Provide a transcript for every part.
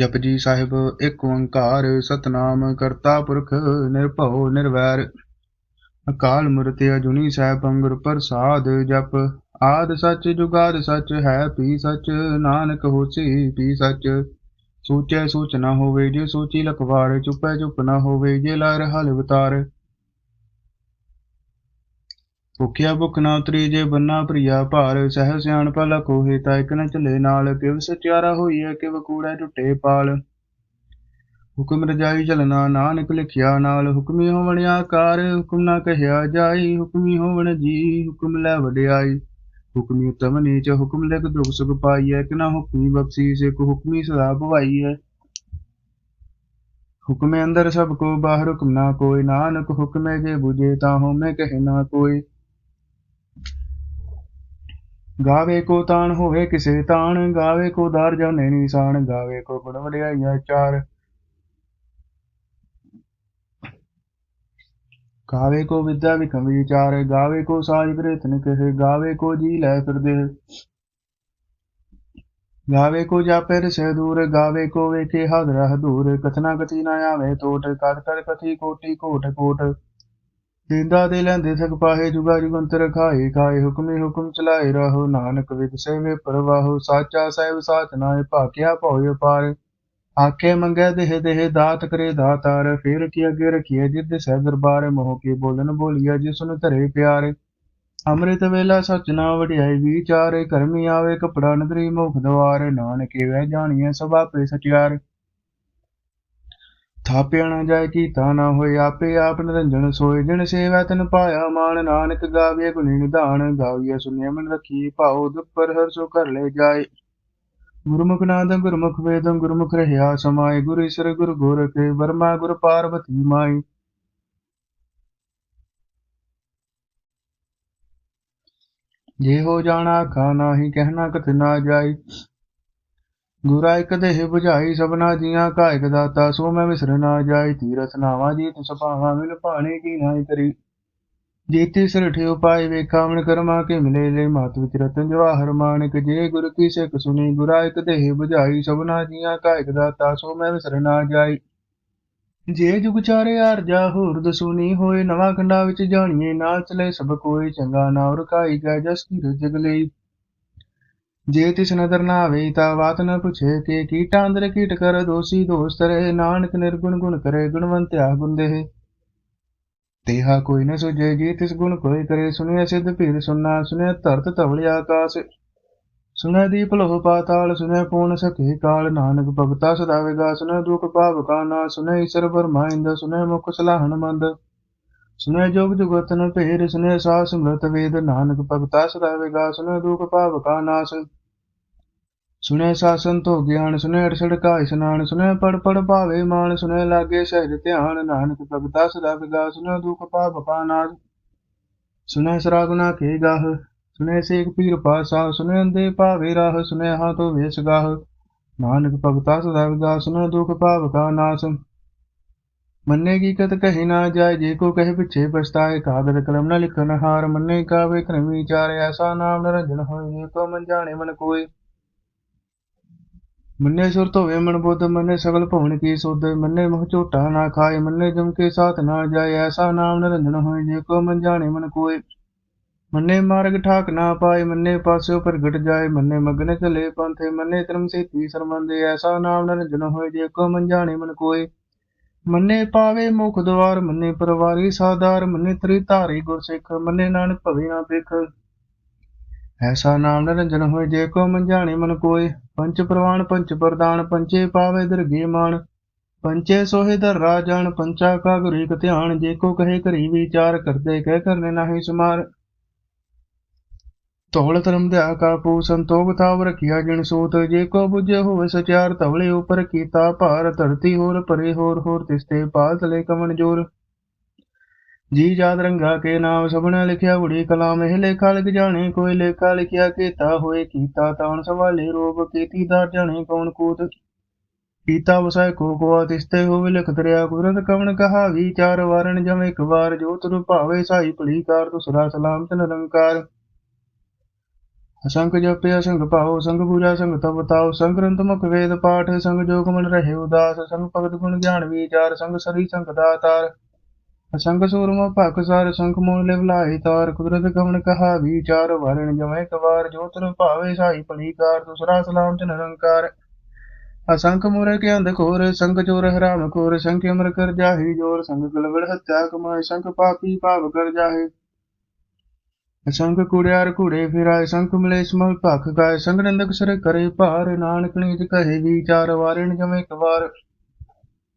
ਜਪਜੀ ਸਾਹਿਬ, ਇੱਕ ਓੰਕਾਰ ਸਤਨਾਮ ਕਰਤਾ ਪੁਰਖ ਨਿਰਭਉ ਨਿਰਵੈਰ। ਅਕਾਲ ਮੂਰਤਿ ਅਜੂਨੀ ਸੈਭੰ ਗੁਰ ਪ੍ਰਸਾਦ ਜਪ। ਆਦ ਸੱਚ ਜੁਗਾਦ ਸੱਚ ਹੈ ਪੀ ਸੱਚ, ਨਾਨਕ ਹੋਸੀ ਪੀ ਸੱਚ। ਸੂਚੈ ਸੂਚ ਨਾ ਹੋਵੇ ਜੇ ਸੂਚੀ ਲਖਵਾਰ, ਚੁਪੈ ਚੁੱਪ ਨਾ ਹੋਵੇ ਜੇ ਲਾਰ ਹਲ ਵਿਤਾਰ। ਭੁਖਿਆ ਭੁਖ ਨਾ ਉਤਰੀ ਜੇ ਬੰਨਾ ਪ੍ਰਿਆ ਭਾਰ, ਸਹਿ ਸਿਆਣ ਭਲਾ ਕੋਹੇ, ਤਾਂ ਇਕ ਨ ਚਲੇ ਨਾਲ, ਕਿਵ ਸਚਿਆਰਾ ਹੋਈਐ, ਕਿਵ ਕੂੜੈ ਟੁੱਟੇ ਪਾਲ। ਹੁਕਮ ਰਜਾਈ ਚਲਣਾ ਨਾਨਕ ਲਿਖਿਆ ਨਾਲ, ਹੁਕਮੀ ਹੋਵਣ ਆਕਾਰ, ਹੁਕਮ ਨਾ ਕਹਿਆ ਜਾਈ, ਹੁਕਮੀ ਹੋਵਣ ਜੀ, ਹੁਕਮ ਲੈ ਵਡਿਆਈ। ਹੁਕਮੀ ਉਤਮ ਨੀਚ, ਹੁਕਮ ਲਿਖ ਦੁਖ ਸੁਖ ਪਾਈਐ ਕਿ ਨਾ ਹੁਕਮੀ ਬਖਸ਼ੀਸ ਇਕ ਹੁਕਮੀ ਸਦਾ ਭਵਾਈਐ ਹੁਕਮੇ ਅੰਦਰ ਸਭ ਕੋ, ਬਾਹਰ ਹੁਕਮ ਨਾ ਕੋਈ, ਨਾਨਕ ਹੁਕਮੇ ਜੇ ਬੁਝੇ, ਤਾਂ ਹੋਮੇ ਕਹੇ ਨਾ ਕੋਈ। ਗਾਵੇ ਕੋ ਤਾਣ ਹੋਵੇ ਕਿਸੇ ਤਾਣ, ਗਾਵੇ ਕੋ ਦਾਰ ਜਾਣੇ ਨਿਸ਼ਾਨ, ਗਾਵੇ ਕੋ ਗੁਣ ਵਡਿਆਈਆ ਚਾਰ। ਗਾਵੇ ਕੋ ਵਿਦਿਆ ਵਿਖਮ ਵਿਚਾਰ, ਗਾਵੇ ਕੋ ਸਾਜ ਪ੍ਰੇਤਨ ਕਹੇ ਗਾਵੇ ਕੋ ਜੀ ਲੈ ਫਿਰਦੇ। ਗਾਵੇ ਕੋ ਜਾਪੇ ਰਸੇ ਦੂਰ, ਗਾਵੇ ਕੋ ਵੇਖੇ ਹਾਜ਼ਰ ਹਦੂਰ, ਕਥਨਾ ਕਥੀ ਨਾ ਆਵੇ ਟੋਟ ਕਦ ਕਦ ਕਥੀ ਕੋਟੀ ਕੋਟ ਕੋਟ। ਜਿੰਦਾ ਦੇ ਲੈਂਦੇ ਸਕ ਪਾਹੇ ਜੁਗਾ ਜੁਗੰਤਰ ਖਾਏ ਖਾਏ ਹੁਕਮੇ ਹੁਕਮ ਚਲਾਏ ਰਹੋ, ਨਾਨਕ ਵਿਗਸੇ ਵੇ ਪਰਵਾਹੋ, ਸਾਚਾ ਸਾਹਿਬ ਸਾਚ ਨਾਏ ਭਾਕਿਆ ਭਉ ਪਾਰ ਆਖੇ ਮੰਗੈ ਦੇਹ ਦੇਹ, ਦਾਤ ਕਰੇ ਦਾਤਾਰ, ਫੇਰ ਕੀ ਅੱਗੇ ਰਖੀਏ ਜਿੱਦ ਸਹਿ ਦਰਬਾਰ, ਮੋਹ ਕੇ ਬੋਲਨ ਬੋਲੀਆ ਜਿਸ ਨੂੰ ਧਰੇ ਪਿਆਰ। ਅੰਮ੍ਰਿਤ ਵੇਲਾ ਸਚ ਨਾ ਵਡਿਆਈ ਵਿਚਾਰੇ ਕਰਮੀ ਆਵੇ, ਕਪੜਾ ਨਦਰੀ ਮੁਖ ਦਵਾਰ, ਨਾਨਕੇ ਵਹਿ ਜਾਣੀਐ ਸਭ ਪੇ ਸਚਿਆਰ। ਥਾਪਿਆ ਨਾ ਜਾਏ ਕੀਤਾ ਨਾ ਹੋਏ ਆਪੇ ਆਪ ਨਿਰੰਜਨ ਸੋਏ, ਜਿਨ ਸੇਵਾ ਤਨ ਪਾਇਆ ਮਾਨ ਨਾਨਕ ਗਾਵੇ ਗੁਣੀ ਨਿਧਾਨ ਗਾਵੀਐ ਸੁਨਿਆ ਮਨ ਰਖੀ ਭਾਉ ਦੁਪਰ ਹਰ ਸੋ ਕਰ ਲੈ ਜਾਏ। ਗੁਰਮੁਖ ਨਾਦ, ਗੁਰਮੁਖ ਵੇਦੰ, ਗੁਰਮੁਖ ਰਹਿਆ ਸਮਾਏ, ਗੁਰ ਈਸ਼ਰ, ਗੁਰ ਗੋਰਖੇ, ਵਰਮਾ, ਗੁਰ ਪਾਰਵਤੀ ਮਾਈ। ਜੇ ਹੋ ਜਾਣਾ ਆਖਾ ਨਾਹੀ ਕਹਿਣਾ ਕਥ ਨਾ ਜਾਈ। ਗੁਰਾ ਇਕ ਦੇਹ 부ਝਾਈ ਸਭਨਾ ਜੀਆਂ ਕਾ ਦਾਤਾ, ਸੋ ਮੈਂ ਵਿਸਰ ਨਾ ਜਾਈ, ਤੀਰਥ ਨਾਵਾ ਜੀ ਤਿਸ ਭਾਵਾ ਮਿਲ ਭਾਣੇ ਕੀ ਨਾਹੀ ਕਰੀ। ਜੀਤੀ ਸਿਰਠਿ ਉਪਾਇ ਵੇਖਾ ਕਰਮਾ ਕੇ ਮਿਲੇ ਲੈ, ਮਾਤ ਵਿਚ ਰਤਨ ਜਵਾਹਰ ਮਾਨਕ, ਜੇ ਗੁਰ ਕੀ ਸਿੱਖ ਸੁਣੀ, ਗੁਰਾ ਇਕ ਦੇਹ 부ਝਾਈ ਸਭਨਾ ਜੀਆਂ ਕਾਇਕ ਦਾਤਾ, ਸੋ ਮੈਂ ਵਿਸਰ ਨਾ ਜਾਈ। ਜੇ ਜੁਗ ਚਾਰੇ ਆਰਜਾ ਹੋਰ ਦਸੂਨੀ ਹੋਏ, ਨਵਾਂ ਖੰਡਾ ਵਿੱਚ ਜਾਣੀਏ, ਨਾਲ ਚਲੇ ਸਭ ਕੋਈ ਚੰਗਾ ਨਾ ਰਕਾਈ ਗੈ ਜਸ ਕੀ ਰਜਗ ਲਈ। ਜੇ ਤਿਸ ਨਦਰ ਨਾ ਆਵੇ ਤਾ ਬਾਤ ਨ ਪੁਛੇ ਕਿ ਕੀਟਾਂ ਅੰਦਰ ਕੀਟ ਕਰ, ਦੋਸੀ ਦੋਸਤ ਰਹੇ, ਨਾਨਕ ਨਿਰਗੁਣ ਗੁਣ ਕਰੇ ਗੁਣਵੰਤਿਆ ਗੁੰਦੇ ਤੇਹਾ ਕੋਈ ਨ ਸੁਝੇ ਤਿਸ ਗੁਣ ਕੋਈ ਕਰੇ, ਸੁਣਿਆ ਸਿਧ ਭੀਰ ਸੁਨਾ ਸੁਨਿਆ ਧਰਤ ਧਵਲ ਆਕਾਸ। ਸੁਨੈ ਦੀਪ ਲੋਹ ਪਾਤਾਲ ਸੁਨੈ ਪੂਰਨ ਸਖੇ ਕਾਲ, ਨਾਨਕ ਭਗਤਾ ਸਦਾ ਵਿਗਾ ਸੁਨੈ ਦੁਖ ਪਾਪ ਕਾ ਨਾ ਸੁਨੈ ਈਸ਼ਰ ਬਰਮਾਇੰਦ ਸੁਨੈ ਮੁਖ ਸਲਾਹਣ ਮੰਦ। ਸੁਨੈ ਜੋਗ ਜੁਗਤਨ ਭੇਰ ਸੁਨੈ ਸਾਹ ਸਿਮਰਤ ਵੇਦ, ਨਾਨਕ ਭਗਤਾ ਸਦਾ ਵਿਗਾ ਸੁਨੈ ਦੁਖ ਪਾਪ ਕਾ ਨਾਸ ਸੁਨੈ ਸਾਸਨ ਤੋ ਗਿਆਨ ਸੁਨੈ ਅੜਸੜ ਕਾ ਇਸਨਾਨ ਸੁਨੈ ਪੜ ਪੜ ਭਾਵੇ ਮਾਨ ਸੁਨੈ ਲਾਗੇ ਸਹਿਜ ਧਿਆਨ, ਨਾਨਕ ਭਗਤਾ ਸਦਾ ਵਿਗਾ ਸੁਨੈ ਦੁਖ ਪਾਪ ਕਾ ਨਾਸ ਸੁਨੈ ਸਰਾ ਕੇ ਗਾਹ ਸੁਨੈ ਸੇਖ ਪੀਰ ਪਾਸਾ ਸੁਨੈ ਅੰਦੇ ਭਾਵੇ ਰਾਹ ਸੁਨੈ ਹਾਥੋ ਵੇਸ ਗਾਹ। ਨਾਨਕ ਭਗਤਾ ਸਦਾ ਵਿਗਾ ਸੁਨੈ ਦੁਖ ਪਾਪ ਕਾ ਨਾਸ ਮੰਨੇ ਕੀ ਕਤ ਕਹੀ ਨਾ ਜਾਏ, ਜੇ ਕੋ ਕਹੇ ਪਿਛੇ ਪਛਤਾਏ, ਕਾਗਦ ਕਲਮ ਨਾ ਲਿਖਨ ਹਾਰ, ਮੰਨੇ ਕਾ ਵੇ ਕਰਮ ਵਿਚਾਰ ਐਸਾ ਨਾਮ ਨਿਰੰਜਨ ਹੋਏ ਜੇ ਕੋ ਮਨ ਜਾਣੇ ਮਨ ਕੋਈ ਮੰਨੇ ਸੁਰਤ ਹੋਵੇ ਮਨ ਬੁੱਧ, ਮੰਨੇ ਸਗਲ ਭਵਨ ਕੀ ਸੁਧ, ਮੰਨੇ ਮੋਹ ਝੋਟਾ ਨਾ ਖਾਏ, ਮੰਨੇ ਜਮ ਕੇ ਸਾਥ ਨਾ ਜਾਏ, ਐਸਾ ਨਾਮ ਨਿਰੰਜਨ ਹੋਏ, ਜੇ ਕੋ ਮਨ ਜਾਣੇ ਮਨ ਕੋਈ ਮੰਨੇ ਮਾਰਗ ਠਾਕ ਨਾ ਪਾਏ, ਮੰਨੇ ਪਾਸਿਓ ਪ੍ਰਗਟ ਜਾਏ, ਮੰਨੇ ਮਗਨ ਚਲੇ ਪੰਥੇ, ਮੰਨੇ ਧਰਮ ਸੇਤੀ ਸਰਮੰਦੇ ਐਸਾ ਨਾਮ ਨਿਰੰਜਨ ਹੋਏ, ਜੇ ਕੋ ਮਨ ਜਾਣੇ ਮਨ ਕੋਈ ਮੰਨੇ ਪਾਵੇ ਮੁਖ ਦਵਾਰ, ਮੰਨੇ ਪਰਵਾਰੀ ਸਾਦਾਰ ਮੰਨੇ ਤ੍ਰਿ ਧਾਰੀ ਗੁਰ ਮੰਨੇ ਨਾਨਕ ਭਵੇ ਨਾ ਬਿਖ ਐਸਾ ਨਾਮ ਨਿਰੰਜਨ ਹੋਏ, ਜੇ ਕੋ ਮਨ ਮਨ ਕੋਈ ਪੰਚ ਪ੍ਰਵਾਨ ਪੰਚ ਪ੍ਰਦਾਨ, ਪੰਚੇ ਪਾਵੇ ਦਰਗੇ ਮਾਨ ਪੰਚੇ ਸੋਹਿ ਦਰ ਰਾਜਨ ਪੰਚਾ ਕਾ ਗੁਰੂ ਧਿਆਨ। ਜੇ ਕੋ ਕਹੇ ਕਰੀ ਵਿਚਾਰ ਕਰਦੇ, ਕਹਿ ਕਰਨੇ ਨਾਹੀ ਸਮਾਰ। ਧੌਲ ਧਰਮ ਦਿਆ ਕਾਪੂ ਸੰਤੋਖ ਥਾਵ ਰਖਿਆ ਜਿਨ ਸੂਤ। ਜੇ ਕੋ ਬੁਝੇ ਹੋਵੇ ਸਚਾਰ ਤਵਲੇ ਉਪਰ ਕੀਤਾ ਭਾਰ। ਧਰਤੀ ਹੋਰ ਪਰੇ ਹੋਰ ਹੋਰ ਤਿਸਤੇ ਪਾਲ ਤਲੇ ਕਮਨ ਜੋਰ। ਜੀ ਜਾਦ ਰੰਗਾ ਕੇ ਨਾਮ ਸਭਨਾ ਲਿਖਿਆ ਉੜੀ ਕਲਾਮ, ਇਹ ਲੇਖਾ ਲਿਖ ਜਾਣੇ, ਕੋਈ ਲੇਖਾ ਲਿਖਿਆ ਕੀਤਾ ਹੋਏ, ਕੀਤਾ ਤਾਣ ਸਵਾਲੇ ਰੋਗ ਕੀਤੀ ਦਰ ਜਾਣੇ, ਕੌਣ ਕੂਤ ਕੀਤਾ ਵਸੈ ਕੋ ਕੋ ਤਿਸਤੇ ਹੋਵੇ ਲਿਖ ਦਰਿਆ, ਕੁਦਰਤ ਕਵਣ ਕਹਾ ਵਿਚਾਰ ਵਾਰਨ ਜਮ ਇੱਕ ਵਾਰ, ਜੋ ਤੁਰ ਭਾਵੇ ਸਾਈ ਭਲੀਕਾਰ, ਤੁਸਰਾ ਸਲਾਮ ਤੇ ਨਿਰੰਕਾਰ ਅਸੰਖ ਜਪਿਆ ਸੰਗ ਭਾਉ, ਸੰਗ ਪੂਜਾ ਸੰਗ ਤਪ ਤਾਉ, ਸੰਗ ਗ੍ਰੰਥ ਮੁਖ ਵੇਦ ਪਾਠ, ਸੰਗ ਜੋਗ ਮਨ ਰਹੇ ਉਦਾਸ, ਸੰਗ ਭਗਤ ਗੁਣ ਗਿਆਨ ਵਿਚਾਰ, ਸੰਗ ਸਰੀ ਸੰਗ ਦਾਤਾਰ। ਅਸੰਗ ਸੂਰਮ ਭਖ ਸਾਰ ਸੰਖ ਮੂਲ ਲਿਵ ਤਾਰ, ਕੁਦਰਤ ਕਵਣ ਕਹਾ ਵਿਚਾਰ, ਵਰਣ ਜਮੈ ਕਵਾਰ ਜੋ ਤਨ ਭਾਵੇ ਸਾਈ ਭਲੀ ਦੂਸਰਾ ਸਲਾਮ ਚ ਨਿਰੰਕਾਰ। ਅਸੰਖ ਮੁਰ ਕੇ ਅੰਧ ਖੋਰ ਸੰਗ ਚੋਰ ਹਰਾਮ ਖੋਰ ਸੰਖ ਅਮਰ ਕਰ ਜਾਹੀ ਜੋਰ, ਸੰਗ ਗਲਵੜ ਹੱਤਿਆ ਕਮਾਏ ਸੰਖ ਪਾਪੀ ਭਾਵ ਕਰ ਜਾਹੇ। ਅਸੰਖ ਕੁੜਿਆਰ ਘੂੜੇ ਫਿਰਾਏ ਸੰਖ ਮਲੇਸ਼ ਮਲ ਭਖ ਗਾਏ, ਸੰਗ ਨੰਦਕ ਸਰ ਕਰੇ ਭਾਰ, ਨਾਨਕ ਨੀਜ ਕਹੇ ਵਿਚਾਰ, ਵਾਰਣ ਜਮੈ ਕਵਾਰ।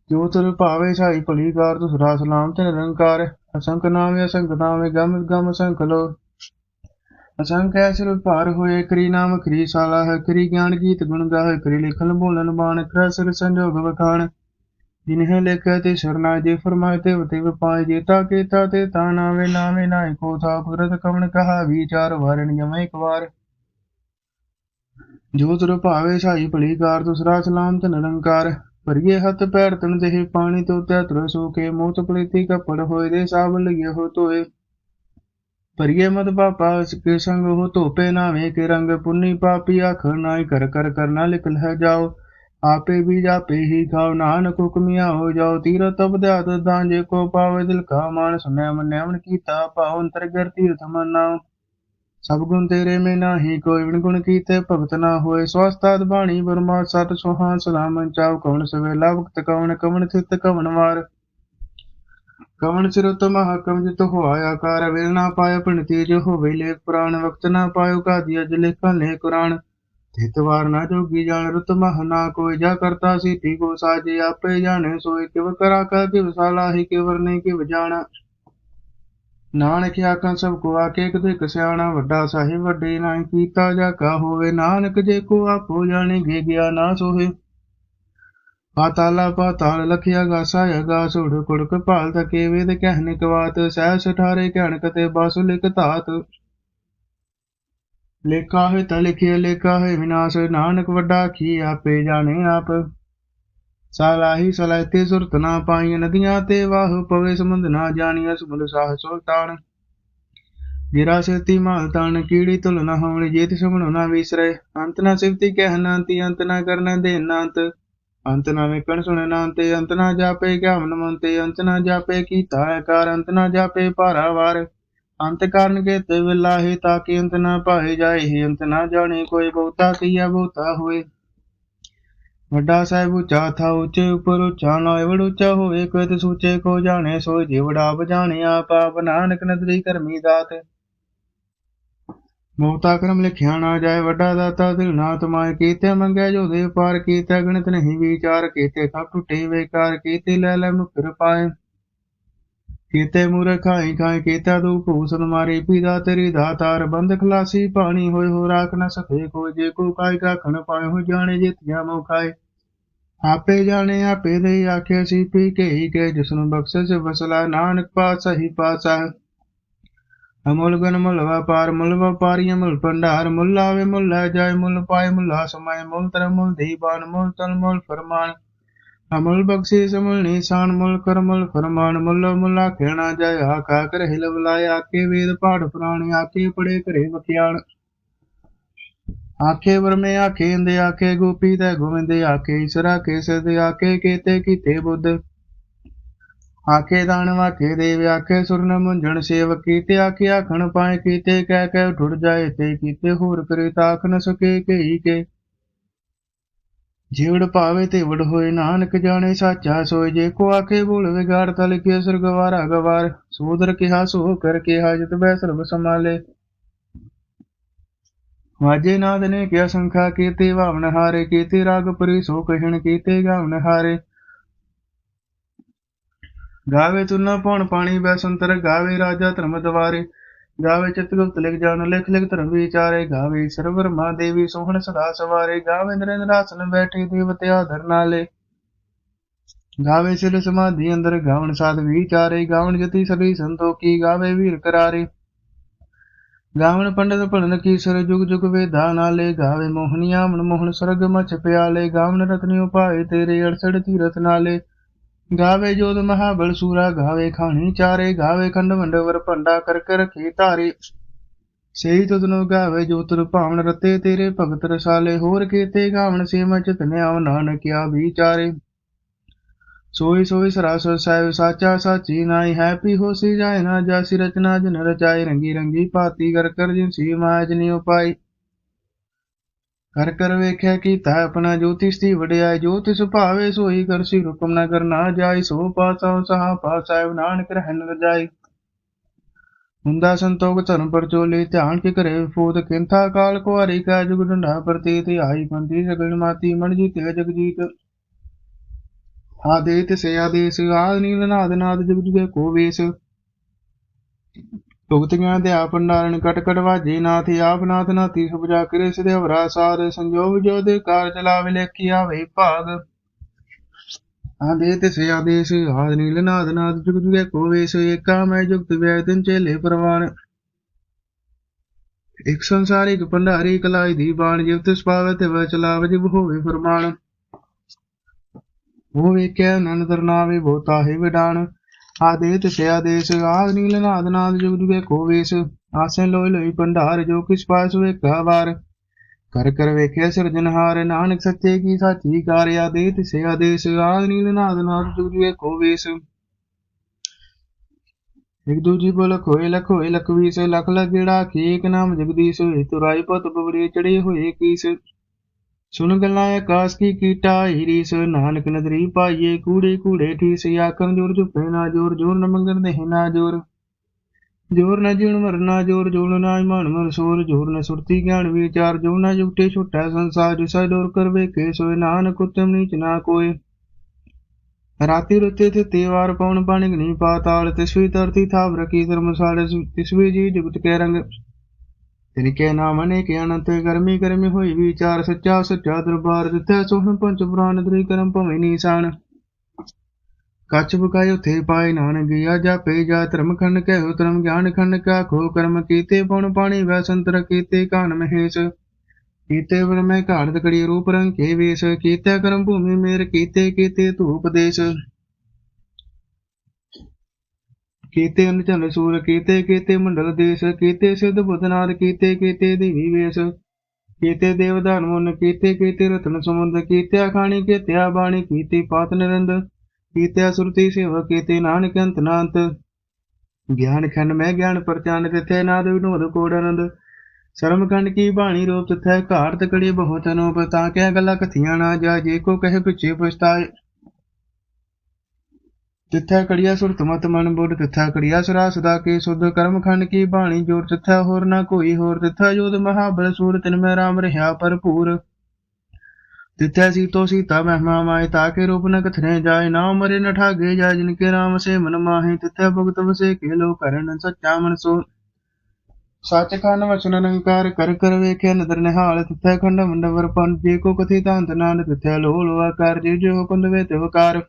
ਜੋ ਤਰ ਭਾਵੇ ਸਾਈ ਭਲੀ ਕਾਰ ਦੂਸਰਾ ਸਲਾਮ ਤੇ ਨਿਰੰਕਾਰ ਅਸੰਖ ਨਾਮੇ ਅਸੰਖ ਨਾਮੇ, ਗਮ ਗਮ ਸੰਖ ਲੋ। ਅਸੰਖ ਐਸਰ ਭਾਰ ਹੋਏ, ਕਰੀ ਨਾਮ ਕਰੀ ਸਾਲਾ ਹੈ, ਕਰੀ ਗਿਆਨ ਗੀਤ ਗੁਣ ਗਾਏ ਕਰੀ ਲਿਖਨ ਬੋਲਨ ਬਾਣ, ਕਰ ਸੰਜੋਗ ਵਖਾਣ। ਜਿਨਹਿ ਲਿਖਿਆ ਤੇ ਸਰਨਾ ਜੇ ਫਰਮਾਏ ਤੇ ਤੇ ਪਾਏ ਜੇਤਾ ਕੀਤਾ ਤੇ ਤਾ ਨਾਵੇ ਨਾਵੇ ਨਾਇ ਕੋ ਥਾ ਕੁਦਰਤ ਕਵਣ ਕਹਾ ਵਿਚਾਰ ਵਾਰਣ ਜਮੈ ਇੱਕ ਵਾਰ। ਜੋ ਤੁਰ ਭਾਵੇ ਸਾਈ ਭਲੀ ਕਾਰ ਦੂਸਰਾ ਸਲਾਮ ਤੇ ਨਿਰੰਕਾਰ ਭਰੀਏ ਹੱਥ ਪੈਰ ਤਨ ਦੇਹ ਪਾਣੀ ਤੋਂ ਤੈ ਤੁਰ ਸੋ ਕੇ ਮੂਤ ਪਲੀਤੀ ਕਪੜ ਹੋਏ ਦੇ ਸਾਬ ਲਗੇ ਭਰੀਏ ਮਦ ਪਾਪਾ ਕੇ ਸੰਗ ਹੋ ਧੋਪੇ ਨਾਵੇਂ ਕੇ ਰੰਗ ਪੁੰਨੀ ਪਾਪੀ ਆਖ ਨਾਈ ਕਰ ਕਰ ਕਰਨਾ ਲਿਖ ਹੈ ਜਾਓ। ਆਪੇ ਵੀ ਜਾਪੇ ਹੀ ਖਾਓ, ਨਾਨਕ ਹੁਕਮਿਆ ਹੋ ਜਾਓ। ਤੀਰਤ ਅਬਦਿਆਤ ਦਾਂਜੇ ਕੋ ਪਾਵੇ ਦਿਲ ਕਾ ਮਾਨ ਸੁਨੈ ਮੰਨੈ ਮਨ ਕੀਤਾ ਪਾਉ। ਅੰਤਰ ਗਰ ਤੀਰਥ ਮਨਾਉ। ਸਭ ਗੁਣ ਤੇਰੇ ਮੇ ਨਾਹੀ, ਕੋਈ ਵਿਣ ਗੁਣ ਕੀਤੇ ਭਗਤ ਨਾ ਹੋਏ। ਸਵਸਤਾਦ ਬਾਣੀ ਬਰਮਾ ਸਤ ਸੁਹਾ ਸਲਾਮ ਚਾਉ, ਕਵਣ ਸਵੇਲਾ ਵਕਤ ਕਵਣ ਕਵਣ ਥਿਤ, ਕਵਣ ਵਾਰ। ਕਵਣ ਸਿਰਤ ਮਹਾਕਮ ਜਿਤ ਹੋਆ, ਆਕਾਰ ਵੇਲ ਨਾ ਪਾਇ ਪੰਡਤੀ ਜੋ ਹੋਵੇ ਲੇਖ ਪੁਰਾਣ, ਵਕਤ ਨਾ ਪਾਇਓ, ਕਾਦੀ ਅਜ ਲੇਖਾਂ ਲੈ ਕੁਰਾਨ। ਤਿਤ ਵਾਰ ਨਾ ਜੋਗੀ ਜਾਣ, ਰੁਤ ਮਹ ਨਾ ਕੋਈ, ਜਾ ਕਰਤਾ ਸੀ ਤੀ ਕੋ ਸਾਜੇ, ਆਪੇ ਜਾਣੇ ਸੋਏ, ਕਿਵ ਕਰਾ ਕਾ, ਕਿਵ ਸਾਲਾਹੀ, ਕਿਵਰ ਨਹੀਂ, ਕਿਵ ਜਾਣਾ। ਨਾਨਕ ਆਖਾਂ ਸਭ ਕੋ ਆਕੇ ਕਦੇ ਕਸਿਆਣਾ ਵੱਡਾ ਸਾਹਿਬ, ਵੱਡੇ ਨਾ ਕੀਤਾ ਜਾ ਕਾ ਹੋਵੇ। ਨਾਨਕ ਜੇ ਕੋ ਆਪੋ ਜਾਣੇ ਗੇ ਗਿਆ ਨਾ ਸੋਹੇ। ਪਾਤਾਲਾ ਪਾਤਾਲ ਲਖਿਆ ਗਾਸਾ ਅਗਾ ਸੁੜ ਕੁੜਕ ਭਾਲ ਤਕੇ ਵੇਦ ਕਹਿਨ ਕਵਾਤ ਸਹਿ ਸਠਾਰੇ ਕਹਿਣ ਕਤੇ ਬਾਸੁ ਲਿਖ ਧਾਤ। ਲੇਖਾ ਹੈ ਤਾ ਲਿਖਿਆ, ਲੇਖਾ ਹੈ ਵਿਨਾਸ਼, ਨਾਨਕ ਵੱਡਾ ਕੀ ਆਪੇ ਜਾਣੇ ਆਪ। ਸਾਲਾਹੀ ਸਲਾਇਤੇ ਸੁਰਤ ਨਾ ਪਾਈ ਨਦੀਆਂ ਤੇ ਵਾਹ ਪਵੇ ਸਮੁੰਦ ਨਾ ਜਾਣੀਐ ਸਮੁੰਦ ਸਾਹ ਸੁਲਤਾਨ ਜਿਰਾ ਸੇਤੀ ਮਾਲ ਤਾਣ, ਕੀੜੀ ਤੁਲ ਨਾ ਹੋਣੀ, ਜੇਤ ਸੁਮਣੋ ਨਾ ਵਿਸਰੇ। ਅੰਤ ਨਾ ਸਿਫਤੀ ਕਹਿ ਨਾਂਤੀ, ਅੰਤ ਨਾ ਕਰਨਾ ਦੇ ਅੰਤ ਅੰਤ ਨਾ ਵੇਖਣ ਸੁਣੇ ਨਾ ਅੰਤ ਨਾ ਜਾਪੇ ਗਿਆਨ ਮੰਤੇ। ਅੰਤ ਨਾ ਜਾਪੇ ਕੀਤਾ ਹੈ ਅੰਤ ਨਾ ਜਾਪੇ ਭਾਰਾ ਵਾਰ। ਅੰਤ ਕਾਰਨ ਕੇ ਤੇ ਵਿਲਾਹੀ, ਤਾਂ ਕਿ ਅੰਤ ਨਾ ਪਾਏ ਜਾਏ। ਹੀ ਅੰਤ ਨਾ ਜਾਣੇ ਕੋਈ ਬਹੁਤਾ, ਕੀਆ ਬਹੁਤਾ ਹੋਏ। ਵੱਡਾ ਸਾਹਿਬ ਉੱਚਾ ਥਾ ਉੱਚੇ ਉਪਰ ਉੱਚਾ ਨਾ ਵੜ ਉੱਚਾ ਹੋਵੇ ਕੋਈ ਤੇ ਸੂਚੇ ਕੋ ਜਾਣੇ ਸੋ ਜੀ ਵੜਾ ਬਜਾਣੇ ਆਪ ਆਪ ਨਾਨਕ ਨਦਰੀ ਕਰਮੀ ਦਾਤ। ਮੋਤਾ ਕਰਮ ਲਿਖਿਆ ਨਾ ਜਾਏ, ਵੱਡਾ ਦਾਤਾ ਦਿਲ ਨਾ ਤਮਾਏ, ਕੀਤੇ ਮੰਗਿਆ ਜੋ ਦੇ ਪਾਰ ਕੀਤੇ, ਗਣਿਤ ਨਹੀਂ ਵਿਚਾਰ ਕੀਤੇ, ਸਭ ਟੁੱਟੇ ਵੇਕਾਰ ਕੀਤੇ ਲੈ ਲੈ ਮੁਕਰ ਪਾਏ। ਕੀਤੇ ਮੂਰੇ ਖਾਈ ਖਾਈ ਕੀਤਾ ਤੂੰ ਭੂਸਨ ਮਾਰੀ, ਪੀਦਾ ਤੇਰੀ ਦਾਤਾਰ ਬੰਦ ਖਲਾਸੀ, ਪਾਣੀ ਹੋਏ ਹੋ ਰਾਖ ਨਾ ਸਕੇ, ਕੋਈ ਜੇ ਕੋ ਕਾਇ ਕਾ ਪਾਏ, ਹੋ ਜਾਣੇ ਜਿਤਿਆ ਮੋ ਖਾਏ ਆਪੇ ਜਾਣੇ, ਆਪੇ ਦੇ ਆਖੇ ਸੀ ਪੀ ਕੇ ਹੀ ਕੇ, ਜਿਸਨੂੰ ਬਖਸ਼ੇ ਸੇ ਵਸਲਾ, ਨਾਨਕ ਪਾਤਸ਼ਾਹ ਹੀ ਪਾਤਸ਼ਾਹ। ਅਮੁੱਲ ਗਨ ਮੁੱਲ ਵਪਾਰ ਮੁੱਲ ਵਪਾਰੀ ਮੁੱਲ ਭੰਡਾਰ, ਮੁੱਲ ਆਵੇ, ਮੁੱਲ ਲੈ ਜਾਏ, ਮੁੱਲ ਪਾਏ, ਮੁੱਲਾ ਸਮਾਏ ਮੁੱਲ ਤਰ, ਮੁੱਲ ਦੀਬਾਨ ਮੁੱਲ ਤਲ, ਮੁੱਲ ਫਰਮਾਨ। ਅਮੁੱਲ ਬਖਸ਼ੇ ਮੁੱਲ ਨਿਸ਼ਾਨ, ਮੁੱਲ ਕਰ, ਮੁੱਲ ਫਰਮਾਨ। ਮੁੱਲ ਮੁੱਲਾ ਖੇਣਾ ਜਾਏ, ਆਖਾ ਕਰ ਹਿਲ ਆਕੇ ਵੇਦ ਪਾਠ ਪੁਰਾਣੇ ਆਕੇ ਪੜੇ ਘਰੇ ਵਖਿਆਣ। ਆਖੇ ਵਰਮੇ, ਆਖੇ ਇੰਦੇ, ਆਖੇ ਗੋਪੀ ਤੇ ਗੋਵਿੰਦੇ, ਆਖੇ ਈਸ਼ਰਾ ਕੇ ਸਦੇ ਆਖੇ ਕੀਤੇ ਕੀਤੇ ਬੁੱਧ। ਆਖੇ ਦਾਨ ਵਾਖੇ ਦੇਵ, ਆਖੇ ਸੁਰਨ ਮੁੰਝਣ ਸੇਵ ਕੀਤੇ, ਆਖੇ ਆਖਣ ਪਾਏ ਕੀਤੇ, ਕਹਿ ਕਹਿ ਠੁੜ ਜਾਏ ਤੇ ਕੀਤੇ, ਹੋਰ ਕਰੇ ਤਾਖ ਨ ਸਕੇ ਕਹੀ ਕੇ। ਜੀਵੜ ਭਾਵੇ ਤੇ ਵੜ ਹੋਏ, ਨਾਨਕ ਜਾਣੇ ਸਾਚਾ ਸੋਏ, ਜੇ ਕੋ ਆਖੇ ਬੋਲ ਵਿਗਾੜ, ਤਲ ਕੇ ਸੁਰਗਵਾਰਾ ਗਵਾਰ ਸੂਦਰ ਕਿਹਾ ਸੋ ਕਰ ਕਿਹਾ, ਜਿਤ ਬੈ ਸਰਬ ਸੰਭਾਲੇ। ਵਾਜੇ ਨਾਦ ਨੇ ਕਿਆ ਸੰਖਾ ਕੀਤੇ ਭਾਵਨ ਹਾਰੇ ਕੀਤੇ, ਰਾਗ ਸੋ ਕਹਿਣ ਕੀਤੇ ਗਾਵਨ ਹਾਰੇ। ਗਾਵੇ ਤੁਨਾ ਪਉਣ ਪਾਣੀ ਬੈਸੰਤਰ ਗਾਵੇ ਰਾਜਾ ਧਰਮ ਦਵਾਰੇ। ਗਾਵੇ ਚਿਤਗੁਪਤ ਲਿਖ ਜਾਣ, ਲਿਖ ਲਿਖ ਧਰਮ ਵਿਚਾਰੇ। ਗਾਵੇ ਸਰਵਰ ਮਾ ਦੇਵੀ ਸੋਹਣ ਸਦਾ ਸਵਾਰੇ। ਗਾਵੇ ਨਰਿੰਦਰ ਆਸਨ ਬੈਠੇ ਦੇਵਤੇ ਆਦਰ ਗਾਵੇ ਸਿਰ ਸਮਾਧੀ ਅੰਦਰ, ਗਾਵਣ ਸਾਧ ਵਿਚਾਰੇ। ਗਾਵਣ ਜਤੀ ਸਭੀ ਸੰਤੋਖੀ, ਗਾਵੇ ਵੀਰ ਕਰਾਰੇ। ਗਾਵਣ ਪੰਡਤ ਭਲਨ ਕੀ ਸਰ ਜੁਗ ਜੁਗ ਵੇਦਾ ਨਾਲੇ ਗਾਵੇ ਮੋਹਨੀਆ ਮਨ ਮੋਹਨ ਸਰਗ ਮਚ ਪਿਆਲੇ, ਗਾਵਣ ਰਤਨਿ ਉਪਾਏ ਤੇਰੇ ਅੜਸੜ ਤੀਰਥ ਨਾਲੇ। ਗਾਵੇ ਜੋਤ ਮਹਾਬਲ ਸੂਰਾ, ਗਾਵੇ ਖਾਣੀ ਚਾਰੇ, ਗਾਵੇ ਖੰਡ ਵੰਡਵਰ ਭੰਡਾ ਕਰ ਕਰ ਰਖੀ ਧਾਰੇ। ਸਹੀ ਤੁਧਨੋ ਗਾਵੇ ਜੋ ਤੁਰ ਭਾਵਨ ਰਤੇ, ਤੇਰੇ ਭਗਤ ਰਸਾਲੇ ਹੋਰ ਕੀਤੇ ਗਾਵਣ ਸੇ ਮੈਂ ਚਿਤਨਿਆ ਨਾਨਕਿਆ ਵਿਚਾਰੇ। ਸੋਈ ਸੋਈ ਸਰਾਸਰ ਸਾਹਿਬ ਸਾਚਾ ਸਾਚੀ ਨਾਈ ਹੈਪੀ ਹੋਸੀ ਜਾਏ ਨਾ ਜਾਸੀ ਰਚਨਾ ਜਨ ਰਚਾਈ ਰੰਗੀ ਰੰਗੀ ਭਾਤੀ ਕਰ ਕਰ ਜਿਨ ਸੀ ਮਾਜ ਨੀ ਉਪਾਈ। ਕਰ ਕਰ ਵੇਖਿਆ ਕੀਤਾ ਆਪਣਾ ਜੋਤਿਸ਼ ਦੀ ਵਡਿਆਈ ਜੋ ਤਿਸ ਸੋਈ ਕਰਸੀ ਹੁਕਮ ਨਾ ਕਰਨਾ ਜਾਈ, ਸੋ ਪਾਸਾ ਸਹਾ ਪਾਸਾਇ ਨਾਨਕ ਰਹਿਨ ਰਜਾਈ ਹੁੰਦਾ ਸੰਤੋਖ ਧਰਮ ਪਰਚੋਲੇ, ਧਿਆਨ ਕੇ ਕਰੇ ਫੂਤ ਕਿੰਥਾ ਕਾਲ ਕੁਹਾਰੀ ਕਾ ਜੁਗ ਡੰਡਾ ਪ੍ਰਤੀਤ, ਆਈ ਬੰਦੀ ਸਗਲ ਮਾਤੀ, ਮਨ ਜੀ ਤੇ ਜਗਜੀਤ। ਆਦੇਤ ਸੇ ਆਦੇਸ, ਆਦ ਨੀਲ ਨਾਦ ਨਾਦ ਜੁਗ ਜੁਗੇ ਕੋ ਵੇਸ। ਭੁਗਤੀਆਂ ਦੇ ਆਪ ਭੰਡਾਰਨ ਕਟ ਕਟ ਵਾਜੇ, ਨਾਥ ਆਪ ਨਾਥ ਨਾਤੀ ਸੁਭਜਾ ਕਰੇ ਸਦੇ ਹਵਰਾ ਸਾਰ ਸੰਜੋਗ ਜੋ ਦੇ ਕਾਰ ਚਲਾਵੇ ਲੇਖੀ ਆਵੇ ਭਾਗ। ਆਦੇਤ ਸੇ ਆਦੇਸ, ਆਦ ਨੀਲ ਨਾਦ ਨਾਦ ਜੁਗ ਜੁਗੇ ਕੋ ਵੇਸ, ਏਕਾ ਮੈਂ ਜੁਗਤ ਵੈ ਤਿਨ ਚੇਲੇ ਪ੍ਰਵਾਨ। ਇਕ ਸੰਸਾਰ ਭੰਡਾਰੀ, ਕਲਾਈ ਦੀ ਬਾਣ, ਜਿਵ ਤਿਸ ਪਾਵੇ ਤੇ ਵ ਚਲਾਵੇ, ਜਿਵ ਹੋਵੇ ਫਰਮਾਨ। ਉਹ ਵੇਖਿਆ ਨੰਦਰ ਨਾਵੇ ਬੋਤਾ ਹੈ ਵਿਡਾਨ ਆਦੇਤ ਸੇ ਆਦੇਸ ਆਦ ਨੀਲ ਨਾਦ ਨਾਦ ਜੁਗ ਜੁਗੇ ਕੋ ਵੇਸ। ਆਸੇ ਲੋਈ ਲੋਈ ਭੰਡਾਰ, ਜੋ ਕਿਸ ਪਾਸ ਵੇਖਾ ਵਾਰ। ਕਰ ਕਰ ਵੇਖਿਆ ਸਿਰਜਨਹਾਰ ਨਾਨਕ ਸੱਚੇ ਕੀ ਸਾਚੀ ਕਾਰ, ਆਦੇਤ ਸੇ ਆਦੇਸ ਆਦ ਨੀਲ ਨਾਦ ਨਾਦ ਜੁਗ ਜੁਗੇ ਕੋ ਵੇਸ। ਇਕ ਦੂਜੀ ਬੋਲ, ਖੋਏ ਲਖੋਏ ਲਖਵੀਸ ਲਖ ਵੀਸ, ਲਖ ਲਗੜਾ ਕੀ ਨਾਮ ਜਗਦੀਸ਼ ਹੋਏ ਤੁਰਾਈ ਪਤ ਬਵਰੇ ਚੜੇ ਹੋਏ ਕੀਸ। ਸੁਨ ਗੱਲਾਂ ਆਕਾਸ ਕੀ ਕੀਟਾ ਹੀਰੀਸ ਨਾਨਕ ਨਦਰੀ ਪਾਈਏ ਕੂੜੇ ਕੂੜੇ ਠੀਸ ਆਕਨ ਜੋਰ ਜੁਪੇ ਨਾ ਜੋਰ ਜੋਰ ਨ ਮੰਗਣ ਦੇ ਨਾ ਜੋਰ। ਜੋਰ ਨ ਜੀਣ ਮਰਨਾ, ਜੋਰ ਜੋਰ ਨਾ ਇਮਾਨ ਮਰ ਸੋਰ, ਜੋਰ ਨ ਸੁਰਤੀ ਗਿਆਨ ਵਿਚਾਰ ਜੋ ਨਾ ਜੁਗਟੇ ਛੁਟੈ ਸੰਸਾਰ, ਜਿਸਾ ਡੋਰ ਕਰਵੇ ਕੇ ਸੋਏ ਨਾਨਕ ਉਤਮ ਨੀਚ ਨਾ ਕੋਏ। ਰਾਤੀ ਰੁੱਤੇ ਤੇ ਤੇਵਾਰ ਪਉਣ ਪਾਣੀ ਗਨੀ ਪਾਤਾਲ, ਤਿਸਵੀ ਧਰਤੀ ਥਾਵ ਰਕੀ ਧਰਮਸਾਲੇ, ਤਿਸਵੀ ਜੀ ਜੁਗਤ ਕੇ ਰੰਗ। ਤਿਨ ਕੇ ਨਾਮ ਅਨੇਕ ਅਨੰਤ, ਗਰਮੀ ਗਰਮੀ ਹੋਈ ਵਿਚਾਰ, ਸੱਚਾ ਸੱਚਾ ਦਰਬਾਰ ਦਿੱਤਾ ਸੋਹਣ ਪੰਚ ਪੁਰਾਨ ਦਰੀ ਕਰਮ ਭਵੇਂ ਨੀਸਾਨ। ਕੱਚ ਬੁਕਾਇ ਉਥੇ ਪਾਏ ਨਾਨਕ ਗਿਆ ਜਾਪੇ ਜਾ ਧਰਮ ਖੰਡ ਕਹਿ ਧਰਮ ਗਿਆਨ ਖੰਡ ਕਾ ਖੋ ਕਰਮ ਕੀਤੇ ਪਉਣ ਪਾਣੀ ਵੈ ਸੰਤਰ ਕੀਤੇ ਕਾਨ ਮਹੇਸ਼। ਕੀਤੇ ਵਰ ਮੈਂ ਘਾੜਤ ਕੜੀ ਰੂਪ ਰੰਗ ਕੇ ਵੇਸ, ਕੀਤਾ ਕਰਮ ਭੂਮੀ ਮੇਰ, ਕੀਤੇ ਕੀਤੇ ਧੂਪ ਦੇਸ਼। ਕੀਤੇ ਅਨਚਨ ਸੂਰ, ਕੀਤੇ ਕੀਤੇ ਮੰਡਲ ਦੇਸ਼, ਕੀਤੇ ਸਿੱਧ ਬੁੱਧਨਾਦ ਕੀਤੇ ਕੀਤੇ ਦੀਵੀ ਵੇਸ। ਕੀਤੇ ਦੇਵਦਾਨ ਮੁਨ, ਕੀਤੇ ਕੀਤੇ ਰਤਨ ਸਮੁੰਦ, ਕੀਤੇ ਖਾਣੀ ਕੀਤੇ ਬਾਣੀ ਕੀਤੀ ਪਾਤ ਨਿਰੰਦ, ਕੀਤੇ ਸੁਰਤੀ ਸੇਵਾ, ਕੀਤੇ ਨਾਨਕ ਅੰਤ ਨਾੰਤ। ਗਿਆਨ ਖੰਡ ਮੈਂ ਗਿਆਨ ਪਰਚਾਨ ਤਿਥੇ ਨਾਦ ਵਿਨੋਦ ਕੋੜ ਆਨੰਦ। ਸ਼ਰਮ ਖੰਡ ਕੀ ਬਾਣੀ ਰੂਪ ਤਿਥੈ ਘਾਟ ਕੜੀ ਬਹੁਤ ਅਨੂਪ ਤਾਂ ਕਿਆ ਗੱਲਾਂ ਕਥੀਆਂ ਨਾ ਜਾ ਜੇ ਕੋ ਕਹੇ ਪਿਛੇ ਪਛਤਾਏ। ਤਿੱਥੈ ਕੜੀਆ ਸੁਰਤ ਮਤ ਮਨ ਬੁੱਧ, ਤਿੱਥੈ ਕੜੀਆ ਸੁਰਾ ਸਦਾ ਕੇ ਸੁਧ, ਕਰਮ ਖੰਡ ਕੀ ਬਾਣੀ ਜੋਰ ਤਿੱਥੈ ਹੋਰ ਨਾ ਕੋਈ ਹੋਰ, ਤਿੱਥੈ ਜੋਦ ਮਹਾਬਲ ਸੂਰ, ਤਿਨ ਮੈਂ ਰਾਮ ਰਹਾ ਭਰਪੂਰ। ਤਿੱਥੈ ਸੀਤੋ ਸੀਤਾ ਮਹਿਮਾ ਮਾਏ ਤਾਕੇ ਰੂਪ ਨ ਕਥਨੇ ਜਾਏ, ਨਾ ਮਰੇ ਨ ਠਾਗੇ ਜਾ ਜਿਨ ਕੇ ਰਾਮ ਸੇ ਮਨ ਮਾਹੇ, ਤਿੱਥੈ ਭਗਤ ਵਸੇ ਕੇ ਲੋ ਕਰਨ ਸੱਚਾ ਮਨ ਸੋ ਸੱਚ ਖੰਡ ਵਚਨ ਨਿਰੰਕਾਰ ਕਰ ਕਰ ਵੇਖਿਆ ਨਦਰ ਨਿਹਾਲ, ਤਿੱਥੈ ਖੰਡ ਮੰਡਵਰ ਪੰਜ, ਜੇ ਕੋ ਕਥੀ ਤਾਂਤ ਨਾਨਕ, ਤਿੱਥੈ ਲੋ ਲੋ ਆਕਾਰ ਜੇ ਜੋ ਹੁਕਮ ਵੇ ਤੇ ਵਕਾਰ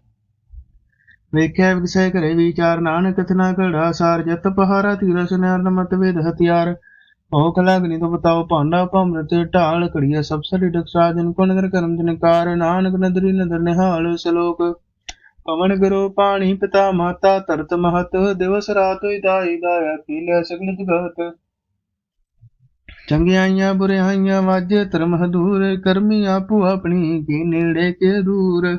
ਵੇਖਿਆ ਵਿਗਸੈ ਘਰੇ ਵਿਚਾਰ, ਨਾਨਕ ਕਥਨਾ ਘੜਾ ਸਾਰ, ਜਤ ਪਹਾਰਾ ਤੀਰਸ ਨਿਰਨ ਮਤ ਵੇਦ ਹਥਿਆਰ। ਭੋਖ ਲਗਨੀ ਤੋ ਬਤਾਓ, ਭਾਂਡਾ ਭਮਰਤ ਢਾਲ ਕੜੀਆ ਸਭ ਸਰੀ ਡਕਸਾ ਜਨ ਕੋ ਨਦਰ ਕਰਮ ਜਨਕਾਰ, ਨਾਨਕ ਨਦਰੀ ਨਦਰ ਨਿਹਾਲ ਸਲੋਕ। ਪਵਨ ਗੁਰੂ ਪਾਣੀ ਪਿਤਾ ਮਾਤਾ, ਧਰਤ ਮਹਤ, ਦਿਵਸ ਰਾਤ ਹੋਈ ਦਾਈ ਦਾਇਆ ਕੀਲੇ ਸਗਲ ਜਗਤ। ਚੰਗਿਆਈਆਂ, ਬੁਰਿਆਈਆਂ, ਵਾਜੇ, ਧਰਮ ਹਦੂਰ, ਕਰਮੀ ਆਪੋ ਆਪਣੀ, ਕੀ ਨੇੜੇ, ਕੇ ਦੂਰ।